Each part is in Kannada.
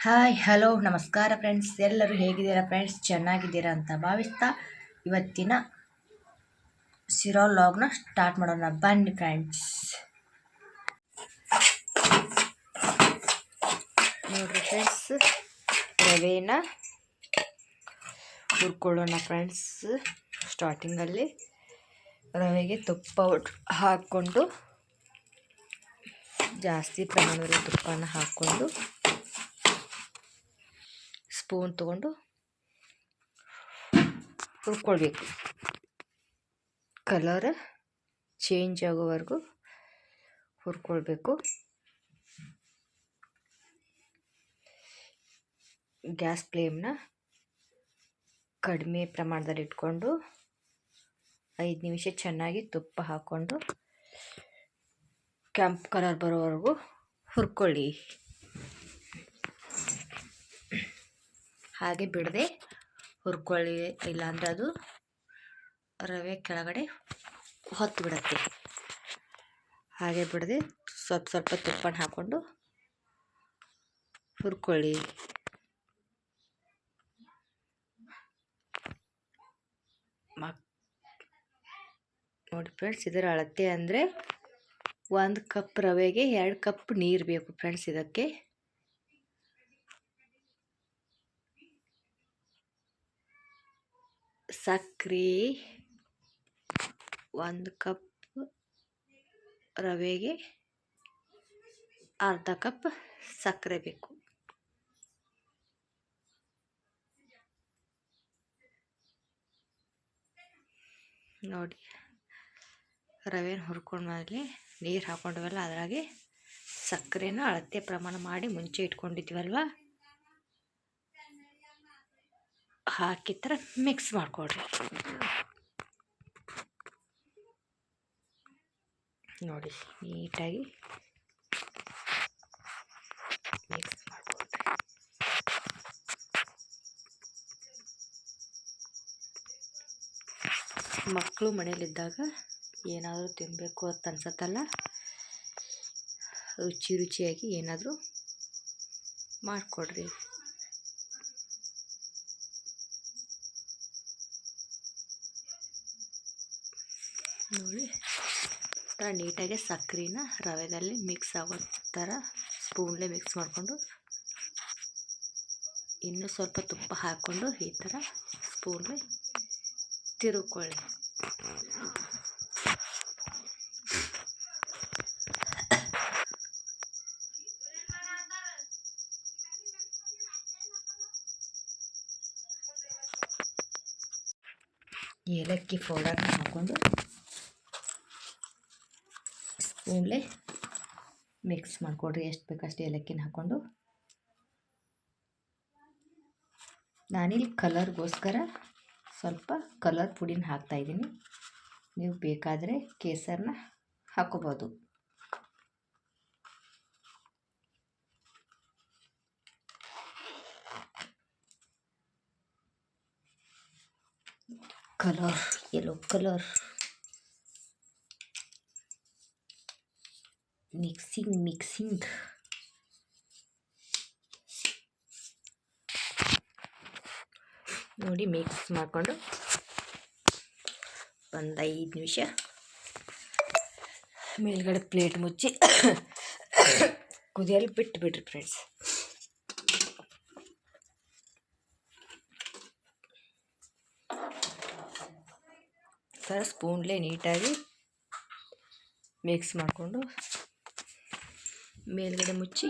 ಹಾಯ್ ಹಲೋ ನಮಸ್ಕಾರ ಫ್ರೆಂಡ್ಸ್ ಎಲ್ಲರೂ ಹೇಗಿದ್ದೀರಾ ಫ್ರೆಂಡ್ಸ್ ಚೆನ್ನಾಗಿದ್ದೀರಾ ಅಂತ ಭಾವಿಸ್ತಾ ಇವತ್ತಿನ ಸಿರೋ ಲಾಗ್ನ ಸ್ಟಾರ್ಟ್ ಮಾಡೋಣ. ಬನ್ನಿ ಫ್ರೆಂಡ್ಸ್ ನೋಡಿರಿ ಫ್ರೆಂಡ್ಸ್ ರವೆನ ಹುರ್ಕೊಳ್ಳೋಣ ಫ್ರೆಂಡ್ಸ್ ಸ್ಟಾರ್ಟಿಂಗಲ್ಲಿ ರವೆಗೆ ತುಪ್ಪ ಹಾಕ್ಕೊಂಡು ಜಾಸ್ತಿ ಪ್ರಮಾಣದಲ್ಲಿ ತುಪ್ಪನ ಹಾಕ್ಕೊಂಡು ಸ್ಪೂನ್ ತೊಗೊಂಡು ಹುರ್ಕೊಳ್ಬೇಕು. ಕಲರ್ ಚೇಂಜ್ ಆಗೋವರೆಗೂ ಹುರ್ಕೊಳ್ಬೇಕು. ಗ್ಯಾಸ್ ಫ್ಲೇಮ್ನ ಕಡಿಮೆ ಪ್ರಮಾಣದಲ್ಲಿ ಇಟ್ಕೊಂಡು ಐದು ನಿಮಿಷ ಚೆನ್ನಾಗಿ ತುಪ್ಪ ಹಾಕ್ಕೊಂಡು ಕೆಂಪು ಕಲರ್ ಬರೋವರೆಗೂ ಹುರ್ಕೊಳ್ಳಿ. ಹಾಗೆ ಬಿಡದೆ ಹುರ್ಕೊಳ್ಳಿ, ಇಲ್ಲಾಂದರೆ ಅದು ರವೆ ಕೆಳಗಡೆ ಹೊತ್ತು ಬಿಡುತ್ತೆ. ಹಾಗೆ ಬಿಡದೆ ಸ್ವಲ್ಪ ಸ್ವಲ್ಪ ತುಪ್ಪನ ಹಾಕ್ಕೊಂಡು ಹುರ್ಕೊಳ್ಳಿ. ನೋಡಿ ಫ್ರೆಂಡ್ಸ್, ಇದರ ಅಳತೆ ಅಂದರೆ ಒಂದು ಕಪ್ ರವೆಗೆ ಎರಡು ಕಪ್ ನೀರು ಬೇಕು ಫ್ರೆಂಡ್ಸ್ ಇದಕ್ಕೆ. ಸಕ್ಕರೆ ಒಂದು ಕಪ್ ರವೆಗೆ ಅರ್ಧ ಕಪ್ ಸಕ್ಕರೆ ಬೇಕು. ನೋಡಿ, ರವೆನ ಹುರ್ಕೊಂಡ್ಮೇಲೆ ನೀರು ಹಾಕೊಂಡ್ವಲ್ಲ, ಅದರಾಗೆ ಸಕ್ಕರೆನ ಅಳತೆ ಪ್ರಮಾಣ ಮಾಡಿ ಮುಂಚೆ ಇಟ್ಕೊಂಡಿದ್ವಲ್ವ? ಹಾಕಿ ಥರ ಮಿಕ್ಸ್ ಮಾಡಿಕೊಡ್ರಿ ನೋಡಿ, ನೀಟಾಗಿ ಮಿಕ್ಸ್ ಮಾಡಿಕೊಡ್ರಿ ಮಕ್ಕಳು ಮನೇಲಿದ್ದಾಗ ಏನಾದರೂ ತಿನ್ನಬೇಕು ಅಂತ ಅನ್ಸತ್ತಲ್ಲ? ರುಚಿ ರುಚಿಯಾಗಿ ಏನಾದರೂ ಮಾಡಿಕೊಡ್ರಿ. ನೋಡಿ. ಒಂಥರ ನೀಟಾಗಿ ಸಕ್ಕರೆನ ರವೆದಲ್ಲಿ ಮಿಕ್ಸ್ ಆಗೋ ಥರ ಸ್ಪೂನ್ಲೆ ಮಿಕ್ಸ್ ಮಾಡಿಕೊಂಡು, ಇನ್ನೂ ಸ್ವಲ್ಪ ತುಪ್ಪ ಹಾಕ್ಕೊಂಡು ಈ ಥರ ಸ್ಪೂನ್ಲೆ ತಿರುಕೊಳ್ಳಿ. ಏಲಕ್ಕಿ ಪೌಡರ್ ಹಾಕ್ಕೊಂಡು ಸ್ಪೂನ್ಲೆ ಮಿಕ್ಸ್ ಮಾಡಿಕೊಡ್ರಿ. ಎಷ್ಟು ಬೇಕಷ್ಟು ಏಲಕ್ಕಿನ ಹಾಕ್ಕೊಂಡು. ನಾನಿಲ್ಲಿ ಕಲರ್ಗೋಸ್ಕರ ಸ್ವಲ್ಪ ಕಲರ್ ಪುಡಿನ ಹಾಕ್ತಾಯಿದ್ದೀನಿ ನೀವು ಬೇಕಾದರೆ ಕೇಸರನ್ನ ಹಾಕೋಬೋದು colour yellow colour. Mixing mixing ನೋಡಿ ಮಿಕ್ಸ್ ಮಾಡಿಕೊಂಡು ಒಂದು ಐದು ನಿಮಿಷ ಮೇಲ್ಗಡೆ ಪ್ಲೇಟ್ ಮುಚ್ಚಿ ಕುದಿಯಲು ಬಿಟ್ಟು ಬಿಡ್ರಿ ಫ್ರೆಂಡ್ಸ್ ಸರ್ ಸ್ಪೂನ್ಲೇ ನೀಟಾಗಿ ಮಿಕ್ಸ್ ಮಾಡಿಕೊಂಡು ಮೇಲ್ಗಡೆ ಮುಚ್ಚಿ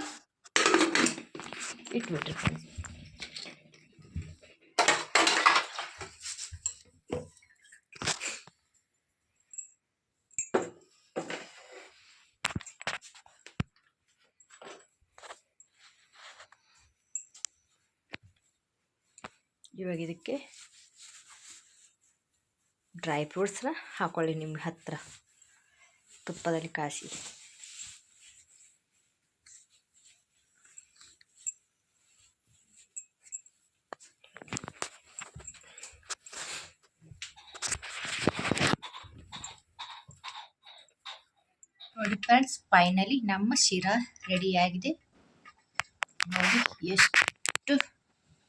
ಇಟ್ಬಿಟ್ರಿ ಫ್ರೆಂಡ್ಸ್ ಇವಾಗ ಇದಕ್ಕೆ ಡ್ರೈ ಫ್ರೂಟ್ಸ್ನ ಹಾಕೊಳ್ಳಿ ನಿಮ್ಮ ಹತ್ತಿರ ತುಪ್ಪದಲ್ಲಿ ಕಾಸಿ ನೋಡಿ ಫ್ರೆಂಡ್ಸ್ ಫೈನಲಿ ನಮ್ಮ ಶಿರಾ ರೆಡಿಯಾಗಿದೆ ನೋಡಿ ಎಷ್ಟು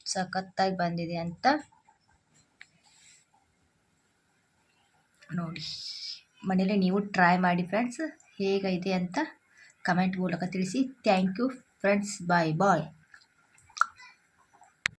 ಸಖತ್ತಾಗಿ ಬಂದಿದೆ ಅಂತ. ನೋಡಿ ಮನೇಲಿ ನೀವು ಟ್ರೈ ಮಾಡಿ ಫ್ರೆಂಡ್ಸ್ ಹೇಗಿದೆ ಅಂತ ಕಮೆಂಟ್ ಮೂಲಕ ತಿಳಿಸಿ. Thank you friends bye bye